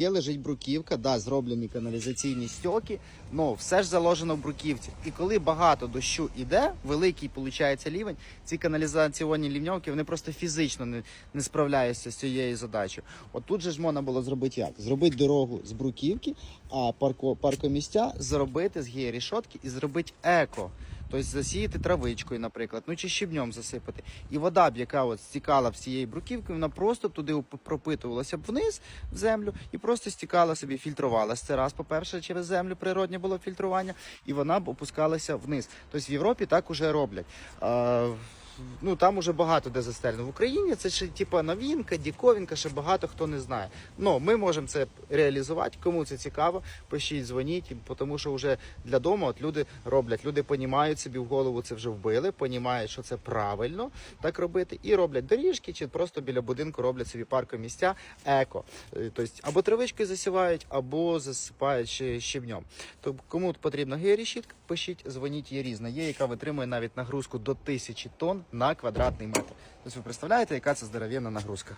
Є лежить бруківка, да, зроблені каналізаційні стьоки, але все ж заложено в бруківці. І коли багато дощу іде, великий виходить рівень, ці каналізаційні лівньовки вони просто фізично не, не справляються з цією задачею. От тут же ж можна було зробити як? Зробити дорогу з бруківки, а парко, паркомістя зробити з георішотки і зробити еко. Тобто засіяти травичкою, наприклад, ну чи щебнем засипати. І вода б, яка от стікала в цієї бруківки, вона просто туди пропитувалася б вниз в землю і просто стікала собі, фільтрувалася. Це раз, по-перше, через землю природнє було фільтрування, і вона б опускалася вниз. Тобто в Європі так уже роблять. Ну там уже багато де застелено. В Україні це ще типа новинка, діковінка, ще багато хто не знає. Ну ми можемо це реалізувати. Кому це цікаво, пишіть, дзвоніть, тому що вже для дому от люди роблять. Люди понімають собі в голову це вже вбили, понімають, що це правильно так робити, і роблять доріжки, чи просто біля будинку роблять собі паркомістя еко. Е, Тобто або травичкою засівають, або засипають ще щебнем. То кому потрібна георішітка, пишіть, дзвоніть, є різна. Є, яка витримує навіть нагрузку до тисячі тонн на квадратний метр. Тобто ви представляєте, яка це здоров'яна нагрузка?